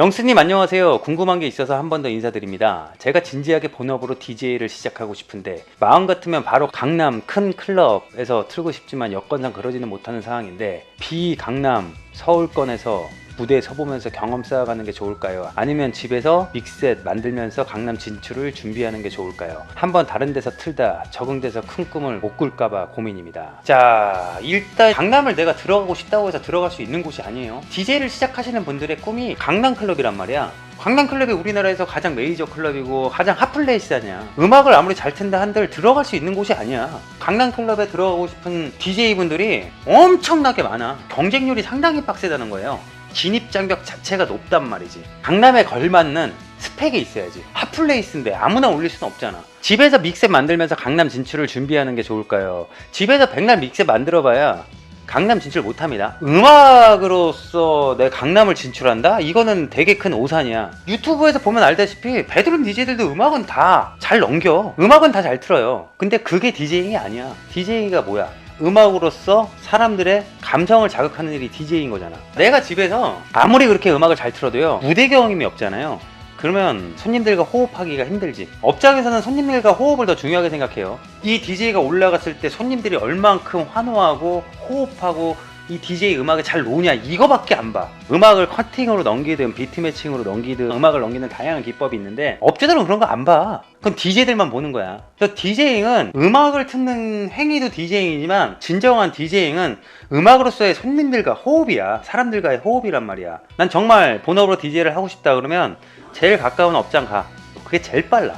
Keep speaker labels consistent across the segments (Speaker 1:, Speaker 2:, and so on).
Speaker 1: 영스님 안녕하세요. 궁금한 게 있어서 한 번 더 인사드립니다. 제가 진지하게 본업으로 DJ를 시작하고 싶은데 마음 같으면 바로 강남 큰 클럽에서 틀고 싶지만 여건상 그러지는 못하는 상황인데 비 강남 서울권에서 무대에 서보면서 경험 쌓아가는 게 좋을까요? 아니면 집에서 믹셋 만들면서 강남 진출을 준비하는 게 좋을까요? 한번 다른 데서 틀다 적응돼서 큰 꿈을 못 꿀까봐 고민입니다. 자, 일단 강남을 내가 들어가고 싶다고 해서 들어갈 수 있는 곳이 아니에요. DJ를 시작하시는 분들의 꿈이 강남 클럽이란 말이야. 강남 클럽이 우리나라에서 가장 메이저 클럽이고 가장 핫플레이스 아니야. 음악을 아무리 잘 튼다 한들 들어갈 수 있는 곳이 아니야. 강남 클럽에 들어가고 싶은 DJ분들이 엄청나게 많아. 경쟁률이 상당히 빡세다는 거예요. 진입 장벽 자체가 높단 말이지. 강남에 걸맞는 스펙이 있어야지. 핫플레이스인데 아무나 올릴 수는 없잖아. 집에서 믹셋 만들면서 강남 진출을 준비하는 게 좋을까요? 집에서 백날 믹셋 만들어봐야 강남 진출 못합니다. 음악으로서 내 강남을 진출한다? 이거는 되게 큰 오산이야. 유튜브에서 보면 알다시피 베드룸 DJ들도 음악은 다 잘 넘겨. 음악은 다 잘 틀어요. 근데 그게 DJing이 아니야. DJ가 뭐야? 음악으로서 사람들의 감성을 자극하는 일이 DJ인 거잖아. 내가 집에서 아무리 그렇게 음악을 잘 틀어도요, 무대 경험이 없잖아요. 그러면 손님들과 호흡하기가 힘들지. 업장에서는 손님들과 호흡을 더 중요하게 생각해요. 이 DJ가 올라갔을 때 손님들이 얼만큼 환호하고 호흡하고 이 DJ 음악에 잘 노냐 이거밖에 안 봐. 음악을 커팅으로 넘기든 비트 매칭으로 넘기든 음악을 넘기는 다양한 기법이 있는데 업체들은 그런 거 안 봐. 그건 DJ들만 보는 거야. 저 DJing은 음악을 듣는 행위도 DJing이지만 진정한 DJing은 음악으로서의 손님들과 호흡이야. 사람들과의 호흡이란 말이야. 난 정말 본업으로 DJ를 하고 싶다 그러면 제일 가까운 업장 가. 그게 제일 빨라.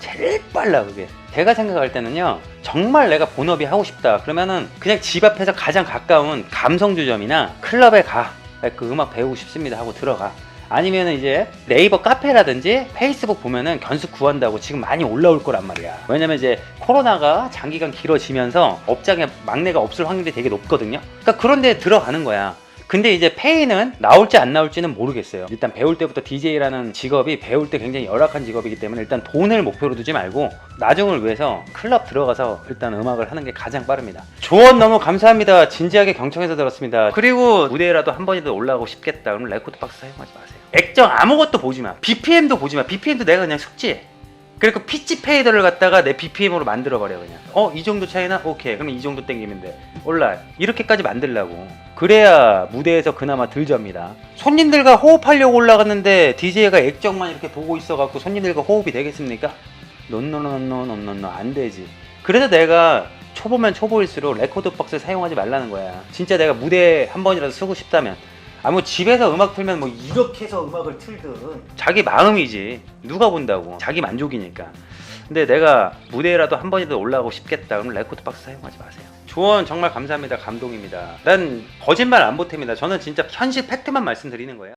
Speaker 1: 제일 빨라 그게. 제가 생각할 때는요 정말 내가 본업이 하고 싶다. 그러면은 그냥 집 앞에서 가장 가까운 감성주점이나 클럽에 가그 음악 배우고 싶습니다 하고 들어가. 아니면 이제 네이버 카페라든지 페이스북 보면은 견수 구한다고 지금 많이 올라올 거란 말이야. 왜냐면 이제 코로나가 장기간 길어지면서 업장에 막내가 없을 확률이 되게 높거든요. 그러니까 그런 데 들어가는 거야 근데 이제 페이는 나올지 안 나올지는 모르겠어요. 일단 배울 때부터 DJ라는 직업이 배울 때 굉장히 열악한 직업이기 때문에 일단 돈을 목표로 두지 말고 나중을 위해서 클럽 들어가서 일단 음악을 하는 게 가장 빠릅니다. 조언 너무 감사합니다. 진지하게 경청해서 들었습니다. 그리고 무대에라도 한 번이라도 올라가고 싶겠다. 그럼 레코드 박스 사용하지 마세요. 액정 아무것도 보지 마. BPM도 보지 마. BPM도 내가 그냥 숙지해. 그리고 피치 페이더를 갖다가 내 BPM으로 만들어 버려 그냥. 어 이 정도 차이나 오케이. 그럼 이 정도 땡기면 돼. 올라 이렇게까지 만들라고. 그래야 무대에서 그나마 덜 잡니다. 손님들과 호흡하려고 올라갔는데 DJ가 액정만 이렇게 보고 있어갖고 손님들과 호흡이 되겠습니까? 노노노노노노노 안 되지. 그래서 내가 초보면 초보일수록 레코드 박스 사용하지 말라는 거야. 진짜 내가 무대 한 번이라도 쓰고 싶다면. 아뭐 집에서 음악 틀면 뭐 이렇게 해서 음악을 틀든 자기 마음이지 누가 본다고 자기 만족이니까 근데 내가 무대라도 한 번이라도 올라가고 싶겠다 그러면 레코드 박스 사용하지 마세요 조언 정말 감사합니다. 감동입니다. 난 거짓말 안 보탭니다. 저는 진짜 현실 팩트만 말씀드리는 거예요